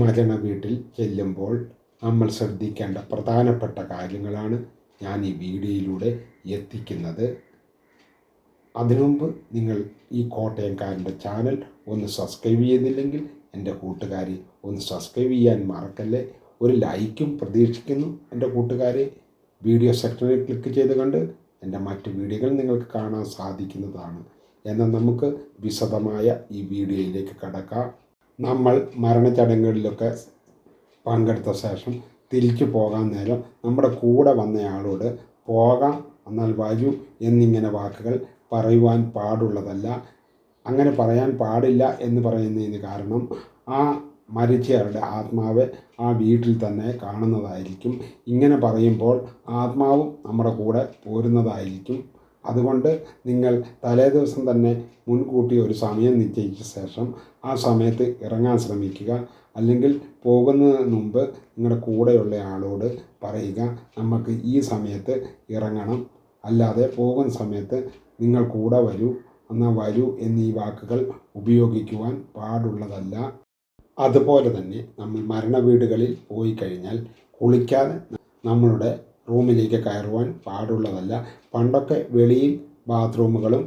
മരണ വീട്ടിൽ ചെല്ലുമ്പോൾ നമ്മൾ ശ്രദ്ധിക്കേണ്ട പ്രധാനപ്പെട്ട കാര്യങ്ങളാണ് ഞാൻ ഈ വീഡിയോയിലൂടെ എത്തിക്കുന്നത്. അതിനുമുമ്പ് നിങ്ങൾ ഈ കോട്ടയംകാരന്റെ ചാനൽ ഒന്ന് സബ്സ്ക്രൈബ് ചെയ്തില്ലെങ്കിൽ എന്റെ കൂട്ടുകാരെ ഒന്ന് സബ്സ്ക്രൈബ് ചെയ്യാൻ മറക്കല്ലേ. ഒരു ലൈക്കും പ്രതീക്ഷിക്കുന്നു എന്റെ കൂട്ടുകാരെ. വീഡിയോ സെക്ഷനിൽ ക്ലിക്ക് ചെയ്ത് കണ്ട് എന്റെ മറ്റ് വീഡിയോകൾ നിങ്ങൾക്ക് കാണാൻ സാധിക്കുന്നതാണ്. എന്നാൽ നമുക്ക് വിശദമായ ഈ വീഡിയോയിലേക്ക് കടക്കാം. നമ്മൾ മരണച്ചടങ്ങുകളിലൊക്കെ പങ്കെടുത്ത ശേഷം തിരിച്ചു പോകാൻ നേരം നമ്മുടെ കൂടെ വന്നയാളോട് പോകാം എന്നാൽ വരൂ എന്നിങ്ങനെ വാക്കുകൾ പറയുവാൻ പാടുള്ളതല്ല. അങ്ങനെ പറയാൻ പാടില്ല എന്ന് പറയുന്നതിന് കാരണം ആ മരിച്ചയാളുടെ ആത്മാവ് ആ വീട്ടിൽ തന്നെ കാണുന്നതായിരിക്കും. ഇങ്ങനെ പറയുമ്പോൾ ആത്മാവും നമ്മുടെ കൂടെ പോരുന്നതായിരിക്കും. അതുകൊണ്ട് നിങ്ങൾ തലേദിവസം തന്നെ മുൻകൂട്ടി ഒരു സമയം നിശ്ചയിച്ച ശേഷം ആ സമയത്ത് ഇറങ്ങാൻ ശ്രമിക്കുക. അല്ലെങ്കിൽ പോകുന്നതിന് മുമ്പ് നിങ്ങളുടെ കൂടെയുള്ള ആളോട് പറയുക നമുക്ക് ഈ സമയത്ത് ഇറങ്ങണം. അല്ലാതെ പോകുന്ന സമയത്ത് നിങ്ങൾ കൂടെ വരൂ. എന്നാൽ വരൂ എന്നീ വാക്കുകൾ ഉപയോഗിക്കുവാൻ പാടുള്ളതല്ല. അതുപോലെ തന്നെ നമ്മൾ മരണ വീടുകളിൽ പോയി കഴിഞ്ഞാൽ കുളിക്കാതെ നമ്മളുടെ റൂമിലേക്ക് കയറുവാൻ പാടുള്ളതല്ല. പണ്ടൊക്കെ വെളിയിൽ ബാത്റൂമുകളും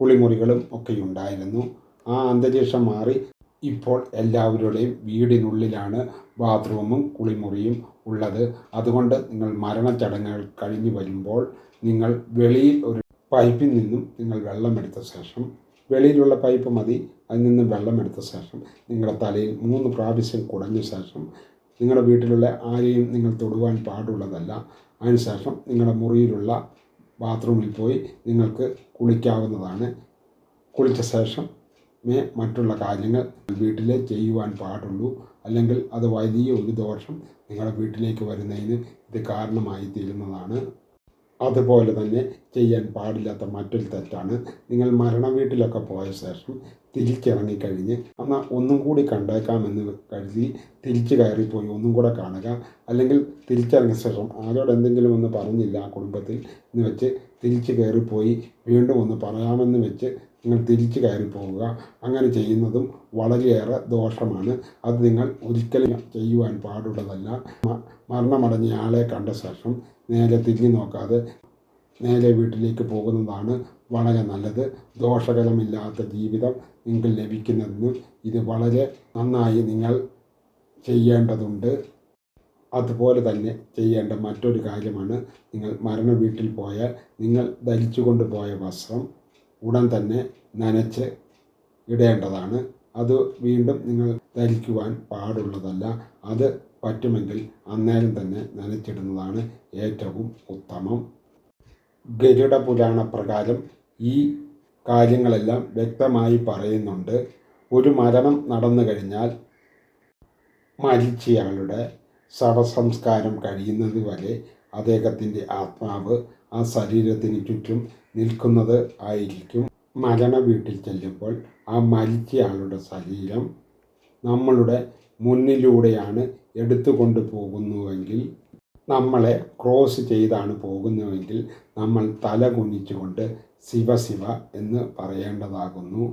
കുളിമുറികളും ഒക്കെ ഉണ്ടായിരുന്നു ആ അന്തരീക്ഷം മാറി ഇപ്പോൾ എല്ലാവരുടെയും വീടിനുള്ളിലാണ് ബാത്റൂമും കുളിമുറിയും ഉള്ളത്. അതുകൊണ്ട് നിങ്ങൾ മരണച്ചടങ്ങുകൾ കഴിഞ്ഞു വരുമ്പോൾ നിങ്ങൾ വെളിയിൽ ഒരു പൈപ്പിൽ നിന്നും നിങ്ങൾ വെള്ളമെടുത്ത ശേഷം വെളിയിലുള്ള പൈപ്പ് മതി അതിൽ നിന്ന് വെള്ളമെടുത്ത ശേഷം നിങ്ങളുടെ തലയിൽ മൂന്ന് പ്രാവശ്യം കുടഞ്ഞ ശേഷം നിങ്ങളുടെ വീട്ടിലുള്ള ആരെയും നിങ്ങൾ തൊടുവാൻ പാടുള്ളതല്ല. അതിനുശേഷം നിങ്ങളുടെ മുറിയിലുള്ള ബാത്റൂമിൽ പോയി നിങ്ങൾക്ക് കുളിക്കാവുന്നതാണ്. കുളിച്ച ശേഷം മേ മറ്റുള്ള കാര്യങ്ങൾ വീട്ടിലെ ചെയ്യുവാൻ പാടുള്ളൂ. അല്ലെങ്കിൽ അത് വലിയ ഒരു ദോഷം നിങ്ങളുടെ വീട്ടിലേക്ക് വരുന്നതിന് ഇത് കാരണമായി തീരുന്നതാണ് അതുപോലെ തന്നെ ചെയ്യാൻ പാടില്ലാത്ത മറ്റൊരു തെറ്റാണ്. നിങ്ങൾ മരണ വീട്ടിലൊക്കെ പോയ ശേഷം തിരിച്ചിറങ്ങിക്കഴിഞ്ഞ് എന്നാൽ ഒന്നും കൂടി കണ്ടേക്കാമെന്ന് കരുതി തിരിച്ചു കയറിപ്പോയി ഒന്നും കൂടെ കാണുക. അല്ലെങ്കിൽ തിരിച്ചിറങ്ങിയ ശേഷം ആരോട് എന്തെങ്കിലും ഒന്ന് പറഞ്ഞില്ല ആ കുടുംബത്തിൽ എന്ന് വെച്ച് തിരിച്ചു കയറിപ്പോയി വീണ്ടും ഒന്ന് പറയാമെന്ന് വെച്ച് നിങ്ങൾ തിരിച്ചു കയറി പോവുക. അങ്ങനെ ചെയ്യുന്നതും വളരെയേറെ ദോഷമാണ്. അത് നിങ്ങൾ ഒരിക്കലും ചെയ്യുവാൻ പാടുള്ളതല്ല. മരണമടഞ്ഞ ആളെ കണ്ട ശേഷം നേരെ തിരിഞ്ഞു നോക്കാതെ നേരെ വീട്ടിലേക്ക് പോകുന്നതാണ് വളരെ നല്ലത്. ദോഷകരമില്ലാത്ത ജീവിതം നിങ്ങൾക്ക് ലഭിക്കുന്നതിന് ഇത് വളരെ നന്നായി നിങ്ങൾ ചെയ്യേണ്ടതുണ്ട്. അതുപോലെ തന്നെ ചെയ്യേണ്ട മറ്റൊരു കാര്യമാണ് നിങ്ങൾ മരണ വീട്ടിൽ പോയാൽ നിങ്ങൾ ധരിച്ചു കൊണ്ടുപോയ വസ്ത്രം ഉടൻ തന്നെ നനച്ച് ഇടേണ്ടതാണ്. അത് വീണ്ടും നിങ്ങൾ ധരിക്കുവാൻ പാടുള്ളതല്ല. അത് പറ്റുമെങ്കിൽ അന്നേരം തന്നെ നനച്ചിടുന്നതാണ് ഏറ്റവും ഉത്തമം. ഗരുഡ പുരാണ പ്രകാരം ഈ കാര്യങ്ങളെല്ലാം വ്യക്തമായി പറയുന്നുണ്ട്. ഒരു മരണം നടന്നു കഴിഞ്ഞാൽ മരിച്ചയാളുടെ ശവസംസ്കാരം കഴിയുന്നത് വരെ അദ്ദേഹത്തിന്റെ ആത്മാവ് ആ ശരീരത്തിന് ചുറ്റും നിൽക്കുന്നത് ആയിരിക്കും. മരണ വീട്ടിൽ ചെല്ലുമ്പോൾ ആ മരിച്ചയാളുടെ ശരീരം നമ്മളുടെ മുന്നിലൂടെയാണ് എടുത്തുകൊണ്ട് പോകുന്നുവെങ്കിൽ നമ്മളെ ക്രോസ് ചെയ്താണ് പോകുന്നുവെങ്കിൽ നമ്മൾ തല കുനിച്ചുകൊണ്ട് ശിവ ശിവ എന്ന് പറയേണ്ടതാകുന്നു.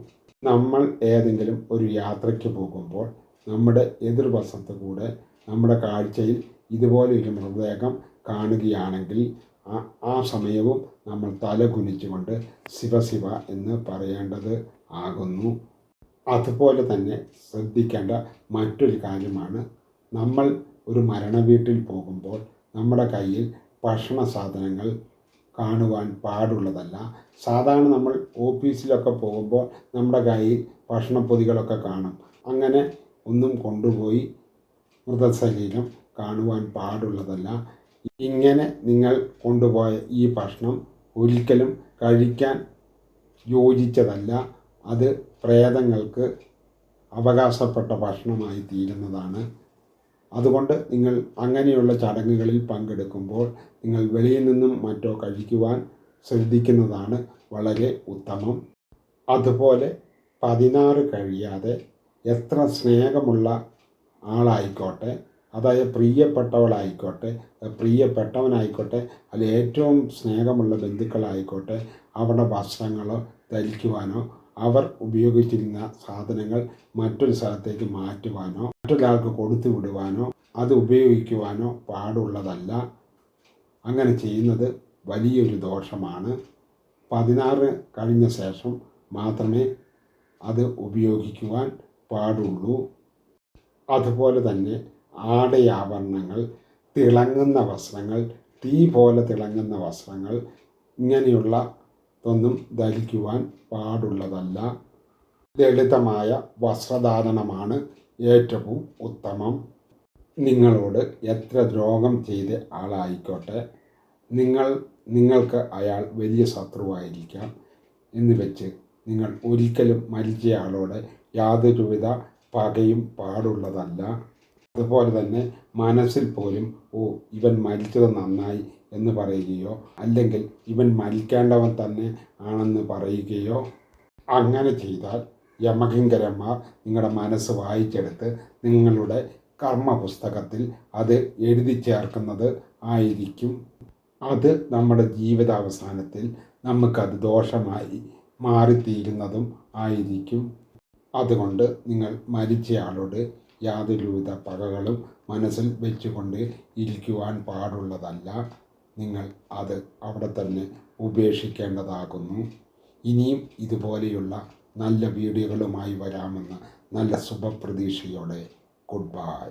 നമ്മൾ ഏതെങ്കിലും ഒരു യാത്രയ്ക്ക് പോകുമ്പോൾ നമ്മുടെ എതിർവശത്ത് കൂടെ നമ്മുടെ കാഴ്ചയിൽ ഇതുപോലെ ഒരു മൃതദേഹം കാണുകയാണെങ്കിൽ ആ ആ സമയവും നമ്മൾ തല കുനിച്ചുകൊണ്ട് ശിവ ശിവ എന്ന് പറയേണ്ടത് ആകുന്നു. അതുപോലെ തന്നെ ശ്രദ്ധിക്കേണ്ട മറ്റൊരു കാര്യമാണ് നമ്മൾ ഒരു മരണ വീട്ടിൽ പോകുമ്പോൾ നമ്മുടെ കയ്യിൽ ഭക്ഷണ സാധനങ്ങൾ കാണുവാൻ പാടുള്ളതല്ല. സാധാരണ നമ്മൾ ഓഫീസിലൊക്കെ പോകുമ്പോൾ നമ്മുടെ കയ്യിൽ ഭക്ഷണപ്പൊതികളൊക്കെ കാണും. അങ്ങനെ ഒന്നും കൊണ്ടുപോയി മൃതശരീരം കാണുവാൻ പാടുള്ളതല്ല. ഇങ്ങനെ നിങ്ങൾ കൊണ്ടുപോയ ഈ ഭക്ഷണം ഒരിക്കലും കഴിക്കാൻ യോജിച്ചതല്ല. അത് പ്രേതങ്ങൾക്ക് അവകാശപ്പെട്ട ഭക്ഷണമായി തീരുന്നതാണ്. അതുകൊണ്ട് നിങ്ങൾ അങ്ങനെയുള്ള ചടങ്ങുകളിൽ പങ്കെടുക്കുമ്പോൾ നിങ്ങൾ വെളിയിൽ നിന്നും മറ്റോ കഴിക്കുവാൻ ശ്രദ്ധിക്കുന്നതാണ് വളരെ ഉത്തമം. അതുപോലെ പതിനാറ് കഴിയാതെ എത്ര സ്നേഹമുള്ള ആളായിക്കോട്ടെ. അതായത് പ്രിയപ്പെട്ടവളായിക്കോട്ടെ പ്രിയപ്പെട്ടവനായിക്കോട്ടെ അല്ലെങ്കിൽ ഏറ്റവും സ്നേഹമുള്ള ബന്ധുക്കളായിക്കോട്ടെ അവരുടെ വസ്ത്രങ്ങളോ ധരിക്കുവാനോ അവർ ഉപയോഗിച്ചിരുന്ന സാധനങ്ങൾ മറ്റൊരു സ്ഥലത്തേക്ക് മാറ്റുവാനോ മറ്റൊരാൾക്ക് കൊടുത്തു വിടുവാനോ അത് ഉപയോഗിക്കുവാനോ പാടുള്ളതല്ല. അങ്ങനെ ചെയ്യുന്നത് വലിയൊരു ദോഷമാണ്. പതിനാറ് കഴിഞ്ഞ ശേഷം മാത്രമേ അത് ഉപയോഗിക്കുവാൻ പാടുള്ളൂ. അതുപോലെ തന്നെ ആടയാഭരണങ്ങൾ തിളങ്ങുന്ന വസ്ത്രങ്ങൾ തീ പോലെ തിളങ്ങുന്ന വസ്ത്രങ്ങൾ ഇങ്ങനെയുള്ള ഒന്നും ധരിക്കുവാൻ പാടുള്ളതല്ല. ലളിതമായ വസ്ത്രധാരണമാണ് ഏറ്റവും ഉത്തമം. നിങ്ങളോട് എത്ര ദ്രോഹം ചെയ്ത ആളായിക്കോട്ടെ നിങ്ങൾ നിങ്ങൾക്ക് അയാൾ വലിയ ശത്രുവായിരിക്കാം എന്ന് വെച്ച് നിങ്ങൾ ഒരിക്കലും മരിച്ചയാളോട് യാതൊരുവിധ പകയും പാടുള്ളതല്ല. അതുപോലെ തന്നെ മനസ്സിൽ പോലും ഓ ഇവൻ മരിച്ചത് നന്നായി എന്ന് പറയുകയോ അല്ലെങ്കിൽ ഇവൻ മരിക്കേണ്ടവൻ തന്നെ ആണെന്ന് പറയുകയോ അങ്ങനെ ചെയ്താൽ യമകിങ്കരന്മാർ നിങ്ങളുടെ മനസ്സ് വായിച്ചെടുത്ത് നിങ്ങളുടെ കർമ്മ പുസ്തകത്തിൽ അത് എഴുതി ചേർക്കുന്നത് ആയിരിക്കും. അത് നമ്മുടെ ജീവിതാവസാനത്തിൽ നമുക്കത് ദോഷമായി മാറിത്തീരുന്നതും ആയിരിക്കും. അതുകൊണ്ട് നിങ്ങൾ മരിച്ചയാളോട് യാതൊരുവിധ പകകളും മനസ്സിൽ വെച്ചുകൊണ്ട് ഇരിക്കുവാൻ പാടുള്ളതല്ല. നിങ്ങൾ അത് അവിടെ തന്നെ ഉപേക്ഷിക്കേണ്ടതാകുന്നു. ഇനിയും ഇതുപോലെയുള്ള നല്ല വീഡിയോകളുമായി വരാമെന്ന നല്ല ശുഭപ്രതീക്ഷയോടെ. Good bye.